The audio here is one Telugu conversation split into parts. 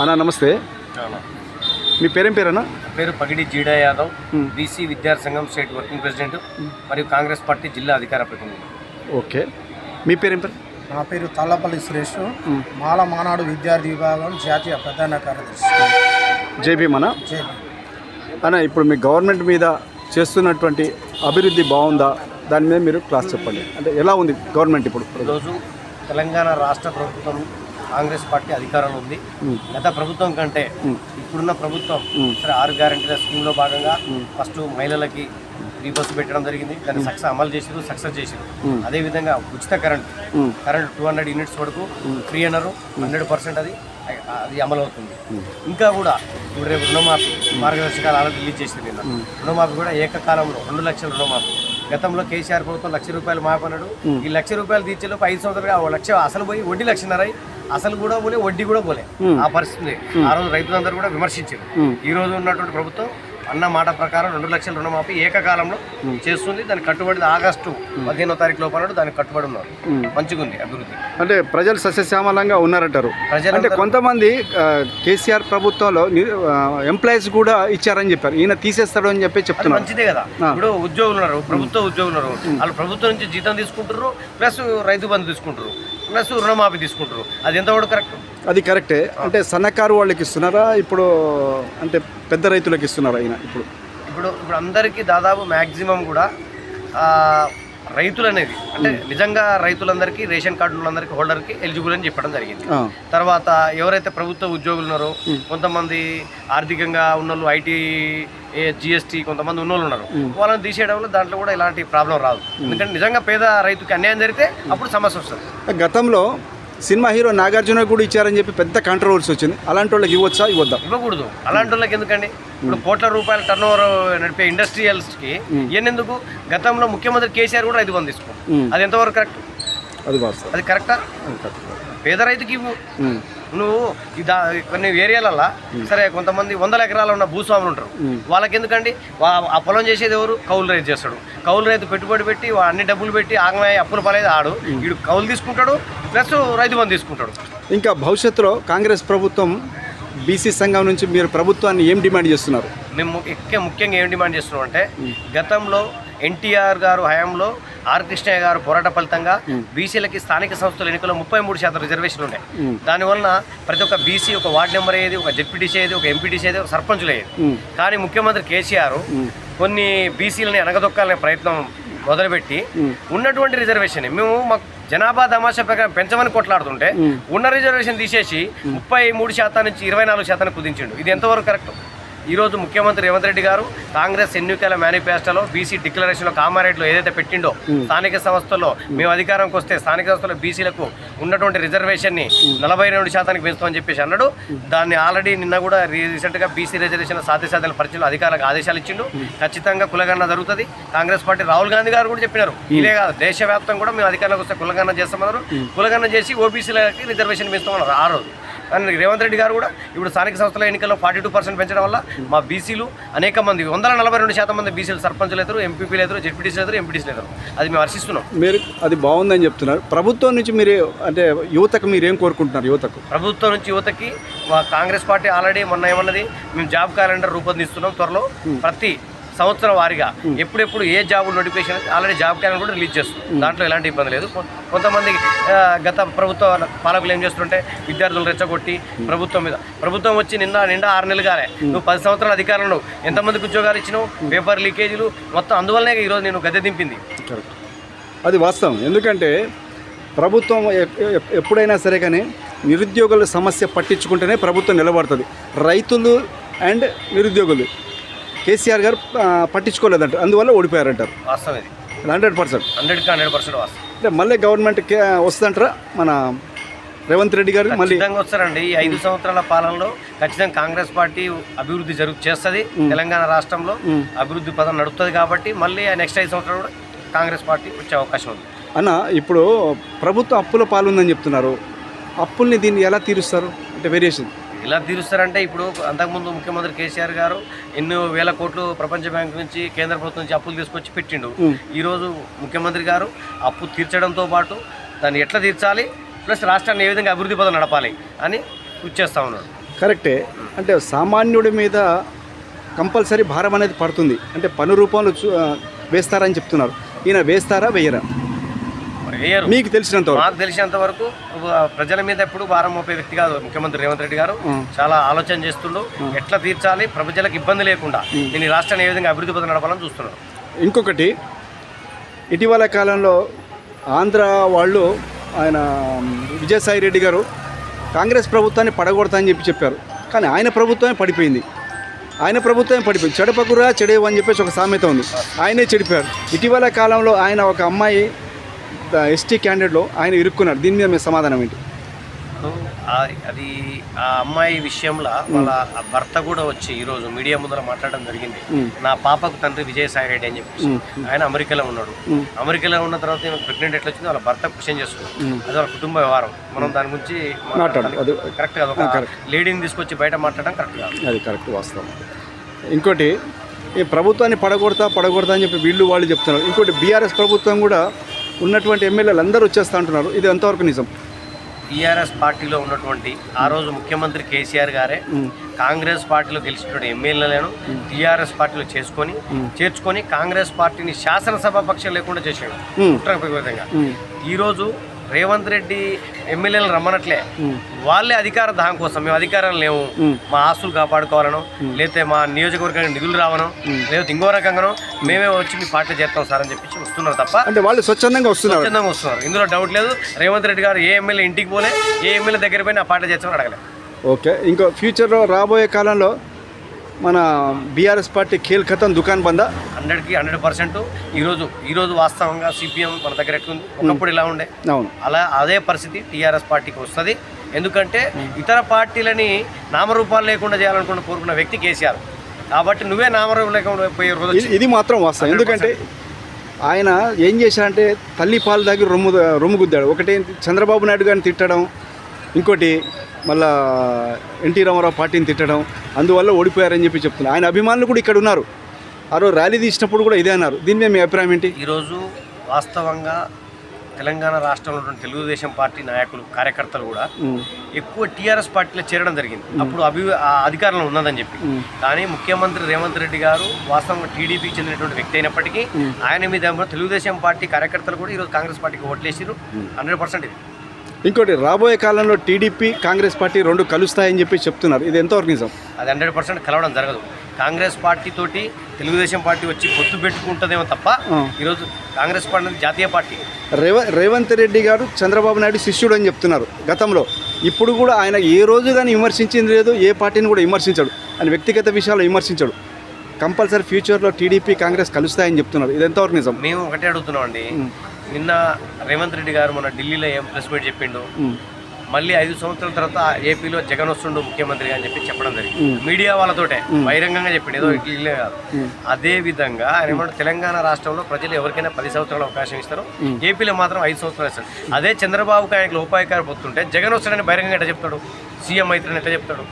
అన్న నమస్తే. మీ పేరేం పేరన్నా? పేరు పగిడి జీడా యాదవ్. బీసీ విద్యార్థి సంఘం స్టేట్ వర్కింగ్ ప్రెసిడెంట్ మరియు కాంగ్రెస్ పార్టీ జిల్లా అధికార ప్రతినిధి. ఓకే. మీ పేరేం పేరు? నా పేరు తల్లపల్లి సురేష్. మాల మానాడు విద్యార్థి విభాగం జాతీయ ప్రధాన కార్యదర్శి. జేబీ మన జేబీ అన్న ఇప్పుడు మీ గవర్నమెంట్ మీద చేస్తున్నటువంటి అభివృద్ధి బాగుందా? దాని మీద మీరు క్లాస్ చెప్పండి. అంటే ఎలా ఉంది గవర్నమెంట్ ఇప్పుడు? ఈరోజు తెలంగాణ రాష్ట్ర ప్రభుత్వం కాంగ్రెస్ పార్టీ అధికారంలో ఉంది. గత ప్రభుత్వం కంటే. ఇప్పుడున్న ప్రభుత్వం. సరే ఆరు గ్యారంటీల స్కీమ్లో భాగంగా ఫస్ట్ మహిళలకి ఫ్రీ బస్సు పెట్టడం జరిగింది. దాన్ని సక్సెస్ అమలు చేసారు సక్సెస్ చేసారు. అదేవిధంగా ఉచిత current. Current two hundred units వరకు ఫ్రీ అన్నారు. హండ్రెడ్ పర్సెంట్ అది అది అమలు అవుతుంది ఇంకా కూడా ఇప్పుడు రేపు రుణమాఫీ మార్గదర్శకాలు ఆల్రెడీ రిలీజ్ చేసింది నిన్న. రుణమాఫీ కూడా ఏకకాలంలో రెండు లక్షల రుణమాఫీ. గతంలో కేసీఆర్ ప్రభుత్వం లక్ష రూపాయలు మాఫీ అన్నాడు. ఈ లక్ష రూపాయలు తీర్చేలోపు ఐదు సంవత్సరాలుగా లక్ష అసలు పోయి వడ్డీ లక్షన్నర అసలు కూడా పోలే వడ్డీ కూడా పోలే. ఆ పరిస్థితి. ఆ రోజు రైతులందరూ కూడా విమర్శించారు. ఈ రోజు ఉన్నటువంటి ప్రభుత్వం అన్న మాట ప్రకారం రెండు లక్షల రుణమాఫీ ఏకకాలంలో చేస్తుంది. దానికి కట్టుబడి ఆగస్టు పదిహేనో తారీఖు లోపల దానికి కట్టుబడి ఉన్నారు. మంచిగా ఉంది అభివృద్ధి. అంటే ప్రజలు సస్యశ్యామలంగా ఉన్నారంటారు. అంటే కొంతమంది కేసీఆర్ ప్రభుత్వంలో ఎంప్లాయీస్ కూడా ఇచ్చారని చెప్పారు. ఈయన తీసేస్తాడు అని చెప్పి చెప్తున్నారు. మంచిదే కదా. ఇప్పుడు ఉద్యోగులు ఉన్నారు ప్రభుత్వ ఉద్యోగులు ఉన్నారు. వాళ్ళు ప్రభుత్వం నుంచి జీతం తీసుకుంటారు ప్లస్ రైతు బంధు తీసుకుంటారు ప్లస్ రుణమాఫీ తీసుకుంటారు. అది ఎంతవరకు కరెక్ట్? అది కరెక్టే. అంటే సన్నకారు వాళ్ళకి ఇస్తున్నారా? ఇప్పుడు అంటే పెద్ద రైతులకు ఇస్తున్నారా ఈయన ఇప్పుడు? ఇప్పుడు ఇప్పుడు అందరికీ దాదాపు మ్యాక్సిమం కూడా రైతులు అనేది అంటే నిజంగా రైతులందరికీ రేషన్ కార్డులందరికీ హోల్డర్కి ఎలిజిబుల్ అని చెప్పడం జరిగింది. తర్వాత ఎవరైతే ప్రభుత్వ ఉద్యోగులు ఉన్నారో కొంతమంది ఆర్థికంగా ఉన్నోళ్ళు ఐటీ జిఎస్టీ కొంతమంది ఉన్నోళ్ళు ఉన్నారు. వాళ్ళని తీసేయడంలో దాంట్లో కూడా ఇలాంటి ప్రాబ్లం రాదు. ఎందుకంటే నిజంగా పేద రైతుకి అన్యాయం జరిగితే అప్పుడు సమస్య వస్తుంది. గతంలో సినిమా హీరో నాగార్జున కూడా ఇచ్చారని చెప్పి పెద్ద కాంట్రవర్సీ వచ్చింది. అలాంటి వాళ్ళకి ఇవ్వచ్చా? ఇవ్వద్దా? ఇవ్వకూడదు. అలాంటి వాళ్ళకి ఎందుకండి? ఇప్పుడు కోట్ల రూపాయల టర్న్ ఓవర్ నడిపే ఇండస్ట్రియల్స్కి ఎందుకు గతంలో ముఖ్యమంత్రి కేసీఆర్ కూడా రైతు బంధు తీసుకో. అది ఎంతవరకు కరెక్ట్ అది వాస్తవం. అది కరెక్టా. పేద రైతుకి ఇవ్వు. నువ్వు కొన్ని ఏరియాలల్లో సరే కొంతమంది వందల ఎకరాలు ఉన్న భూస్వాములు ఉంటారు. వాళ్ళకి ఎందుకండి ఆ పొలం చేసేది ఎవరు? కౌలు రైతు చేస్తాడు. కౌలు రైతు పెట్టుబడి పెట్టి అన్ని డబ్బులు పెట్టి ఆగమయ్యే అప్పులు పలేదు ఆడు. వీడు కౌలు తీసుకుంటాడు ప్లస్ రైతు బంధు తీసుకుంటాడు. ఇంకా భవిష్యత్తులో కాంగ్రెస్ ప్రభుత్వం బీసీ సంఘం నుంచి మీరు ప్రభుత్వాన్ని ఏం డిమాండ్ చేస్తున్నారు? మేము ముఖ్య ముఖ్యంగా ఏం డిమాండ్ చేస్తున్నాం అంటే గతంలో ఎన్టీఆర్ గారు హయాంలో ఆర్ కృష్ణయ్య గారు పోరాట ఫలితంగా బీసీలకి స్థానిక సంస్థల ఎన్నికల్లో ముప్పై మూడు శాతం రిజర్వేషన్లు ఉన్నాయి దానివల్ల ప్రతి ఒక్క బీసీ ఒక వార్డు నెంబర్ అయ్యేది ఒక జెడ్పీటీసీ అయ్యేది ఒక ఎంపీటీసీ అయ్యేది ఒక సర్పంచులు అయ్యేది. కానీ ముఖ్యమంత్రి కేసీఆర్ కొన్ని బీసీలని అనగదొక్కాలనే ప్రయత్నం మొదలుపెట్టి ఉన్నటువంటి రిజర్వేషన్ మేము మాకు జనాభా తమాషా ప్రకారం పెంచమని కొట్లాడుతుంటే ఉన్న రిజర్వేషన్ తీసేసి ముప్పై మూడు శాతం నుంచి ఇరవై నాలుగు శాతానికి కుదించిండు. ఇది ఎంతవరకు కరెక్ట్? ఈరోజు ముఖ్యమంత్రి రేవంత్ రెడ్డి గారు కాంగ్రెస్ ఎన్నికల మేనిఫెస్టోలో బీసీ డిక్లరేషన్లో కామారెడ్డిలో ఏదైతే పెట్టిండో స్థానిక సంస్థల్లో మేము అధికారంకి వస్తే స్థానిక సంస్థలో బీసీలకు ఉన్నటువంటి రిజర్వేషన్ని నలభై రెండు శాతానికి పెంచుతామని చెప్పేసి అన్నాడు. దాన్ని ఆల్రెడీ నిన్న కూడా రీసెంట్గా బీసీ రిజర్వేషన్ సాధ్యసాధ్యాల పరిచయం అధికారులకు ఆదేశాలు ఇచ్చిండు. ఖచ్చితంగా కులగన్న జరుగుతుంది. కాంగ్రెస్ పార్టీ రాహుల్ గాంధీ గారు కూడా చెప్పినారు. ఇదే కాదు దేశవ్యాప్తంగా కూడా మేము అధికారంలోకి వస్తే కులగన్న చేస్తామన్నారు. కులగన్న చేసి ఓబీసీలకి రిజర్వేషన్ పెంచుతామన్నారు ఆ రోజు. కానీ రేవంత్ రెడ్డి గారు కూడా ఇప్పుడు స్థానిక సంస్థల ఎన్నికల్లో ఫార్టీ టూ పర్సెంట్ పెంచడం వల్ల మా బీసీలు అనేక మంది వందల నలభై రెండు శాతం మంది బీసీలు సర్పంచులు ఎదురు ఎంపీపీలు ఎదురు జెడ్పీటీసీలు ఎదురు ఎంపీటీసీలు ఎదురు అది మేము హర్షిస్తున్నాం. మీరు అది బాగుందని చెప్తున్నారు. ప్రభుత్వం నుంచి మీరు అంటే యువతకు మీరు ఏం కోరుకుంటున్నారు యువతకు? ప్రభుత్వం నుంచి యువతకి మా కాంగ్రెస్ పార్టీ ఆల్రెడీ మొన్న ఏమన్నది మేము జాబ్ క్యాలెండర్ రూపొందిస్తున్నాం త్వరలో. ప్రతి సంవత్సరం వారీగా ఎప్పుడెప్పుడు ఏ job notification already job calendar కూడా రిలీజ్ చేస్తుంది. దాంట్లో ఎలాంటి ఇబ్బంది లేదు. కొంతమంది గత ప్రభుత్వ పాలకులు ఏం చేస్తుంటే విద్యార్థులు రెచ్చగొట్టి ప్రభుత్వం మీద ప్రభుత్వం వచ్చి నిండా నిండా ఆరు నెలలు కాలే నువ్వు పది సంవత్సరాల అధికారంలో ఎంతమందికి ఉద్యోగాలు ఇచ్చినావు? పేపర్ లీకేజీలు మొత్తం అందువల్లనే ఈరోజు నేను గద్దె దింపింది. అది వాస్తవం. ఎందుకంటే ప్రభుత్వం ఎప్పుడైనా సరే కానీ నిరుద్యోగుల సమస్య పట్టించుకుంటేనే ప్రభుత్వం నిలబడుతుంది. రైతులు అండ్ నిరుద్యోగులు. కేసీఆర్ గారు పట్టించుకోలేదంట. అందువల్ల ఓడిపోయారంటారు వాస్తవం ఇది హండ్రెడ్ పర్సెంట్. హండ్రెడ్కి హండ్రెడ్ పర్సెంట్ వాస్తవం. అంటే మళ్ళీ గవర్నమెంట్ వస్తుందంటారా? మన రేవంత్ రెడ్డి గారు మళ్ళీ ఖచ్చితంగా వస్తారండి. ఈ ఐదు సంవత్సరాల పాలనలో ఖచ్చితంగా కాంగ్రెస్ పార్టీ అభివృద్ధి జరుగు చేస్తుంది. తెలంగాణ రాష్ట్రంలో అభివృద్ధి పదం నడుస్తుంది కాబట్టి మళ్ళీ నెక్స్ట్ ఐదు సంవత్సరాలు కూడా కాంగ్రెస్ పార్టీ వచ్చే అవకాశం ఉంది. అన్న ఇప్పుడు ప్రభుత్వం అప్పుల పాలుందని చెప్తున్నారు. అప్పుల్ని దీన్ని ఎలా తీరుస్తారు? అంటే వేరియేషన్. ఇలా తీరుస్తారంటే ఇప్పుడు అంతకుముందు ముఖ్యమంత్రి కేసీఆర్ గారు ఎన్నో వేల కోట్లు ప్రపంచ బ్యాంక్ నుంచి కేంద్ర ప్రభుత్వం నుంచి అప్పులు తీసుకొచ్చి పెట్టిండు. ఈరోజు ముఖ్యమంత్రి గారు అప్పు తీర్చడంతో పాటు దాన్ని ఎట్లా తీర్చాలి ప్లస్ రాష్ట్రాన్ని ఏ విధంగా అభివృద్ధి పదం నడపాలి అని కృషి చేస్తూ ఉన్నాడు. కరెక్టే. అంటే సామాన్యుడి మీద కంపల్సరీ భారం అనేది పడుతుంది. అంటే పన్ను రూపంలో వేస్తారని చెప్తున్నారు. ఈయన వేస్తారా వేయరా? వేయరు మీకు తెలిసినంత. మాకు తెలిసినంత వరకు ప్రజల మీద ఎప్పుడు భారం మోపే వ్యక్తి కాదు ముఖ్యమంత్రి రేవంత్ రెడ్డి గారు. చాలా ఆలోచన చేస్తుండు. ఎట్లా తీర్చాలి? ప్రజలకు ఇబ్బంది లేకుండా ఈ రాష్ట్రాన్ని ఏ విధంగా అభివృద్ధి పథకం నడపాలని చూస్తున్నారు. ఇంకొకటి ఇటీవల కాలంలో ఆంధ్ర వాళ్ళు ఆయన విజయసాయి రెడ్డి గారు కాంగ్రెస్ ప్రభుత్వాన్ని పడగొడతా అని చెప్పి చెప్పారు. కానీ ఆయన ప్రభుత్వమే పడిపోయింది. ఆయన ప్రభుత్వమే పడిపోయింది. చెడపకురా చెడేవు అని చెప్పేసి ఒక సామెత ఉంది. ఆయనే చెడిపోయారు ఇటీవల కాలంలో ఆయన ఒక అమ్మాయి ఎస్టీ క్యాండిడేట్లో ఆయన ఇరుక్కున్నారు దీని మీద మీ సమాధానం ఏంటి? అది ఆ అమ్మాయి విషయంలో వాళ్ళ భర్త కూడా వచ్చి ఈరోజు మీడియా ముందర మాట్లాడడం జరిగింది. నా పాపకు తండ్రి విజయసాయి రెడ్డి అని చెప్పేసి. ఆయన అమెరికాలో ఉన్నాడు. అమెరికాలో ఉన్న తర్వాత ప్రెగ్నెంట్ ఎట్లా వచ్చింది వాళ్ళ భర్త క్వశ్చన్ చేస్తున్నాడు అది వాళ్ళ కుటుంబ వ్యవహారం. మనం దాని గురించి కరెక్ట్ కాదు. లేడీని తీసుకొచ్చి బయట మాట్లాడడం కరెక్ట్ కాదు. అది కరెక్ట్ వాస్తవం. ఇంకోటి ఈ ప్రభుత్వాన్ని పడగొడతా పడగొడతా అని చెప్పి వీళ్ళు వాళ్ళు చెప్తున్నారు. ఇంకోటి బీఆర్ఎస్ ప్రభుత్వం కూడా ఉన్నటువంటి ఎమ్మెల్యేలు అందరూ వచ్చేస్తా అంటున్నారు ఇది ఎంతవరకు నిజం? టీఆర్ఎస్ పార్టీలో ఉన్నటువంటి ఆ రోజు ముఖ్యమంత్రి కేసీఆర్ గారే కాంగ్రెస్ పార్టీలో గెలిచినటువంటి ఎమ్మెల్యేలను టీఆర్ఎస్ పార్టీలో చేసుకొని చేర్చుకొని కాంగ్రెస్ పార్టీని శాసనసభ పక్షం లేకుండా చేసాడు కుట్రకు విధంగా ఈరోజు రేవంత్ రెడ్డి ఎమ్మెల్యేలను రమ్మనట్లే. వాళ్ళే అధికార దాహం కోసం మేము అధికారం లేవు మా ఆస్తులు కాపాడుకోవాలనో లేకపోతే మా నియోజకవర్గానికి నిధులు రావనో లేకపోతే ఇంకో రకంగానో మేమే వచ్చి మీ పార్టీ చేస్తాం సార్ అని చెప్పి వస్తున్నారు తప్ప అంటే వాళ్ళు స్వచ్ఛందంగా వస్తున్నారు. స్వచ్ఛందంగా వస్తున్నారు. ఇందులో డౌట్ లేదు. రేవంత్ రెడ్డి గారు ఏ ఎమ్మెల్యే ఇంటికి పోలే ఏ ఎమ్మెల్యే దగ్గర పోయి నా పార్టీ చేస్తామని అడగలేదు ఓకే ఇంకో ఫ్యూచర్లో రాబోయే కాలంలో మన బీఆర్ఎస్ పార్టీ ఖేల్ ఖతం దుకాన్ బందా? హండ్రెడ్కి హండ్రెడ్ పర్సెంట్. ఈరోజు ఈరోజు వాస్తవంగా సిపిఎం మన దగ్గర ఎట్లుంది? ఒకప్పుడు ఇలా ఉండే. అవును. అలా అదే పరిస్థితి టీఆర్ఎస్ పార్టీకి వస్తుంది. ఎందుకంటే ఇతర పార్టీలని నామరూపాలు లేకుండా చేయాలనుకున్న కోరుకున్న వ్యక్తి కేసీఆర్. కాబట్టి నువ్వే నామరూపం లేకుండా పోయే రోజు ఇది మాత్రం వాస్తవం. ఎందుకంటే ఆయన ఏం చేశారంటే తల్లి పాలు దగ్గర రొమ్ము రొమ్ము గుద్దాడు ఒకటి చంద్రబాబు నాయుడు గారిని తిట్టడం ఇంకోటి మళ్ళా ఎన్టీ రామారావు పార్టీని తిట్టడం అందువల్ల ఓడిపోయారని చెప్పి చెప్తున్నారు ఆయన అభిమానులు కూడా ఇక్కడ ఉన్నారు. ఆ రోజు ర్యాలీ తీసినప్పుడు కూడా ఇదే అన్నారు. దీని మీద మీ అభిప్రాయం ఏంటి? ఈరోజు వాస్తవంగా తెలంగాణ రాష్ట్రంలో ఉన్న తెలుగుదేశం పార్టీ నాయకులు కార్యకర్తలు కూడా ఎక్కువ టీఆర్ఎస్ పార్టీలో చేరడం జరిగింది. అప్పుడు అభి అధికారంలో ఉన్నదని చెప్పి. కానీ ముఖ్యమంత్రి రేవంత్ రెడ్డి గారు వాస్తవంగా టీడీపీకి చెందినటువంటి వ్యక్తి అయినప్పటికీ ఆయన మీద తెలుగుదేశం పార్టీ కార్యకర్తలు కూడా ఈరోజు కాంగ్రెస్ పార్టీకి ఓట్లేసారు హండ్రెడ్ పర్సెంట్ ఇది. ఇంకోటి రాబోయే కాలంలో టీడీపీ కాంగ్రెస్ పార్టీ రెండు కలుస్తాయని చెప్పి చెప్తున్నారు. ఇది ఎంతవరకు నిజం? అది హండ్రెడ్ పర్సెంట్ కలవడం జరగదు. కాంగ్రెస్ పార్టీ తోటి తెలుగుదేశం పార్టీ వచ్చి పొత్తు పెట్టుకుంటుందేమో తప్ప. ఈరోజు కాంగ్రెస్ పార్టీ జాతీయ పార్టీ. రేవ రేవంత్ రెడ్డి గారు చంద్రబాబు నాయుడు శిష్యుడు అని చెప్తున్నారు గతంలో. ఇప్పుడు కూడా ఆయన ఏ రోజు కానీ విమర్శించింది లేదు ఏ పార్టీని కూడా విమర్శించాడు. ఆయన వ్యక్తిగత విషయాలు విమర్శించాడు. కంపల్సరీ ఫ్యూచర్లో టీడీపీ కాంగ్రెస్ కలుస్తాయని చెప్తున్నారు. ఇది ఎంతవరకు నిజం? మేము ఒకటే అడుగుతున్నాం అండి నిన్న రేవంత్ రెడ్డి గారు మన ఢిల్లీలో ఏం ప్రెస్ మీట్ చెప్పిండు. మళ్ళీ ఐదు సంవత్సరాల తర్వాత ఏపీలో జగన్ వస్తుండు ముఖ్యమంత్రి అని చెప్పి చెప్పడం జరిగింది. మీడియా వాళ్ళతోటే బహిరంగంగా చెప్పిండు. ఏదో ఇట్లే కాదు. అదే విధంగా ఆయన ఏమంటారు తెలంగాణ రాష్ట్రంలో ప్రజలు ఎవరికైనా పది సంవత్సరాల అవకాశం ఇస్తారు ఏపీలో మాత్రం ఐదు సంవత్సరాలు ఇస్తారు అదే చంద్రబాబుకి ఆయనకు లోపాయకారు పోతుంటే జగన్ వస్తాడని బహిరంగంగా ఎట్లా చెప్తాడు? సీఎం అవుతాడని ఎట్లా చెప్తాడు?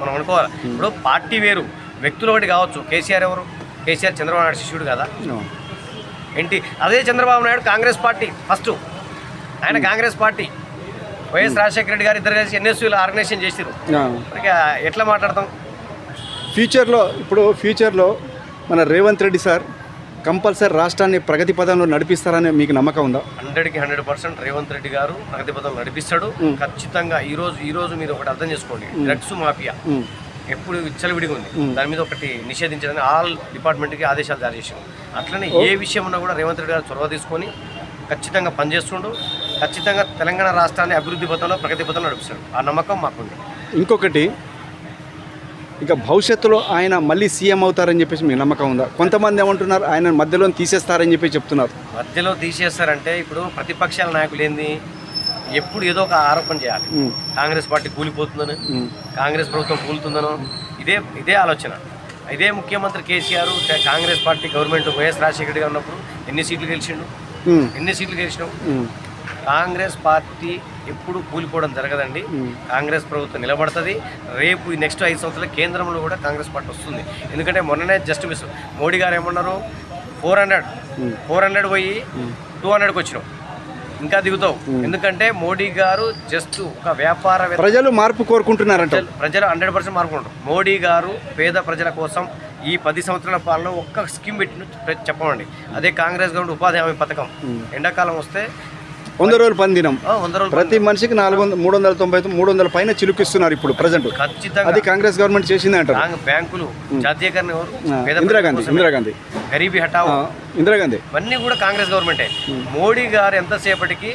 మనం అనుకోవాలి? ఇప్పుడు పార్టీ వేరు. వ్యక్తులు ఒకటి కావచ్చు. కేసీఆర్ ఎవరు? కేసీఆర్ చంద్రబాబు నాయుడు శిష్యుడు కదా. ఏంటి? అదే Chandrababu Naidu Congress party first. ఆయన Congress party. YS Rajasekhara Reddy garu ఇద్దరు కలిసి ఎన్ఎస్యూలో ఆర్గనైజేషన్ చేసారు ఎట్లా మాట్లాడతాం? ఫ్యూచర్లో ఇప్పుడు ఫ్యూచర్లో మన రేవంత్ రెడ్డి సార్ కంపల్సరీ రాష్ట్రాన్ని ప్రగతి పదంలో నడిపిస్తారని మీకు నమ్మకం ఉందా? హండ్రెడ్కి హండ్రెడ్ పర్సెంట్ రేవంత్ రెడ్డి గారు ప్రగతి పథం నడిపిస్తాడు. ఖచ్చితంగా ఈ రోజు ఈ రోజు మీరు ఒకటి అర్థం చేసుకోండి. Drugs mafia. ఎప్పుడు విచ్చలవిడిగా ఉంది. దాని మీద ఒకటి నిషేధించడానికి ఆల్ డిపార్ట్మెంట్కి ఆదేశాలు జారీ చేసాం అట్లనే ఏ విషయం ఉన్నా కూడా రేవంత్ రెడ్డి గారు చొరవ తీసుకొని ఖచ్చితంగా పనిచేస్తుండు. ఖచ్చితంగా తెలంగాణ రాష్ట్రాన్ని అభివృద్ధి పథంలో ప్రగతి పథంలో నడిపిస్తాడు ఆ నమ్మకం మాకుంది. ఇంకొకటి ఇక భవిష్యత్తులో ఆయన మళ్ళీ సీఎం అవుతారని చెప్పేసి మీకు నమ్మకం ఉందా? కొంతమంది ఏమంటున్నారు ఆయన మధ్యలో తీసేస్తారని చెప్పి చెప్తున్నారు. మధ్యలో తీసేస్తారంటే ఇప్పుడు ప్రతిపక్షాల నాయకులు ఏంది? ఎప్పుడు ఏదో ఒక ఆరోపణ చేయాలి. కాంగ్రెస్ పార్టీ కూలిపోతుందని. కాంగ్రెస్ ప్రభుత్వం కూలుతుందనో ఇదే ఇదే ఆలోచన. ఇదే ముఖ్యమంత్రి KCR Congress party government YS Rajasekhara Reddy garu ఉన్నప్పుడు ఎన్ని సీట్లు గెలిచిండు. ఎన్ని సీట్లు గెలిచినావు. కాంగ్రెస్ పార్టీ ఎప్పుడు కూలిపోవడం జరగదండి. కాంగ్రెస్ ప్రభుత్వం నిలబడుతుంది. రేపు ఈ నెక్స్ట్ ఐదు సంవత్సరాల కేంద్రంలో కూడా కాంగ్రెస్ పార్టీ వస్తుంది. ఎందుకంటే మొన్ననే జస్ట్ మిస్ మోడీ గారు ఏమన్నారు? Four hundred. ఫోర్ హండ్రెడ్ పోయి టూ హండ్రెడ్కి వచ్చినాం. ఇంకా దిగుతావు ఎందుకంటే మోడీ గారు జస్ట్ ఒక వ్యాపార ప్రజలు మార్పు కోరుకుంటున్నారంట. ప్రజలు- హండ్రెడ్ పర్సెంట్ మార్కుంటారు మోడీ గారు పేద ప్రజల కోసం ఈ పది సంవత్సరాల పాలన ఒక్క స్కీమ్ పెట్టి చెప్పమండి. అదే కాంగ్రెస్ గవర్నమెంట్ ఉపాధి హామీ పథకం. ఎండాకాలం వస్తే వంద రోజులు పని దినం ప్రతి మనిషికి నాలుగు వందల మూడు వందల తొంభై మూడు వందల పైన చిలుకిస్తున్నారు ఇప్పుడు ప్రజెంట్. అది కాంగ్రెస్ గవర్నమెంట్ చేసింది అంటారు. బ్యాంక్- బ్యాంకులు జాతీయకరణ ఇందిరాగాంధీ. ఇందిరాగాంధీ. గరీబీ హటావో ఆ, ఇందిరాగాంధీ. ఇవన్నీ కూడా కాంగ్రెస్ గవర్నమెంటే. మోడీ గారు ఎంతసేపటికి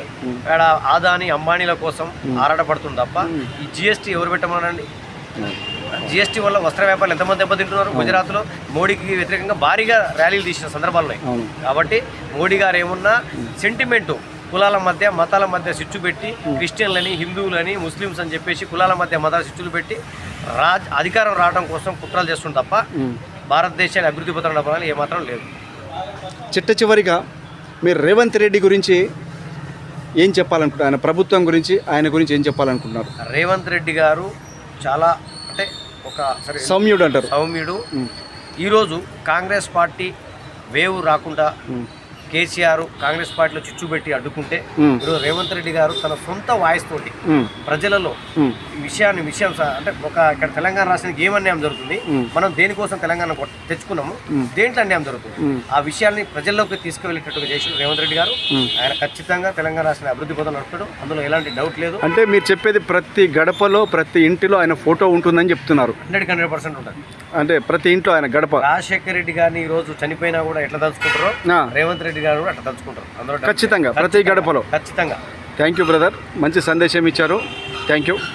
ఆడ ఆదాని అంబానీల కోసం ఆరాటపడుతుంది తప్ప ఈ జిఎస్టీ ఎవరు పెట్టమనండి జిఎస్టీ వల్ల వస్త్ర వ్యాపారులు ఎంతమంది దెబ్బతింటున్నారు? గుజరాత్లో మోడీకి వ్యతిరేకంగా భారీగా ర్యాలీలు తీసిన సందర్భాలు ఉన్నాయి. కాబట్టి మోడీ గారు ఏమున్నా సెంటిమెంటు కులాల మధ్య మతాల మధ్య చిచ్చు పెట్టి క్రిస్టియన్లని హిందువులని ముస్లిమ్స్ అని చెప్పేసి కులాల మధ్య మతాల చిచ్చులు పెట్టి రాజ్ అధికారం రావడం కోసం కుట్రలు చేస్తుంది తప్ప భారతదేశాన్ని అభివృద్ధి పత్రం డబ్బాలని ఏమాత్రం లేదు. చిట్ట చివరిగా మీరు రేవంత్ రెడ్డి గురించి ఏం చెప్పాలనుకుంటున్నారు? ఆయన ప్రభుత్వం గురించి ఆయన గురించి ఏం చెప్పాలనుకుంటున్నారు? రేవంత్ రెడ్డి గారు చాలా అంటే ఒక సౌమ్యుడు అంటారు. సౌమ్యుడు. ఈరోజు కాంగ్రెస్ పార్టీ వేవ్ రాకుండా కేసీఆర్ కాంగ్రెస్ పార్టీలో చిచ్చు పెట్టి అడ్డుకుంటే ఈరోజు రేవంత్ రెడ్డి గారు తన సొంత వాయిస్ తోటి ప్రజలలో విషయాన్ని విషయం అంటే ఒక ఇక్కడ తెలంగాణ రాష్ట్రానికి ఏం అన్యాయం జరుగుతుంది. మనం దేనికోసం తెలంగాణ తెచ్చుకున్నాము. దేంట్లో అన్యాయం జరుగుతుంది. ఆ విషయాన్ని ప్రజల్లోకి తీసుకువెళ్ళేటట్టుగా చేసిన రేవంత్ రెడ్డి గారు. ఆయన ఖచ్చితంగా తెలంగాణ రాష్ట్రాన్ని అభివృద్ధి పథం నడుపుతాడు అందులో ఎలాంటి డౌట్ లేదు. అంటే మీరు చెప్పేది ప్రతి గడపలో ప్రతి ఇంటిలో ఆయన ఫోటో ఉంటుందని చెప్తున్నారు. హండ్రెడ్ హండ్రెడ్ పర్సెంట్ ఉంటుంది. అంటే ప్రతి ఇంట్లో ఆయన గడప. రాజశేఖర్ రెడ్డి గారిని ఈ రోజు చనిపోయినా కూడా ఎట్లా తలుచుకుంటారో రేవంత్ రెడ్డి గారు కూడా అట్లా తలుచుకుంటారు. అందులో ఖచ్చితంగా ప్రతి గడపలో. ఖచ్చితంగా. థ్యాంక్ యూ బ్రదర్ మంచి సందేశం ఇచ్చారు. Thank you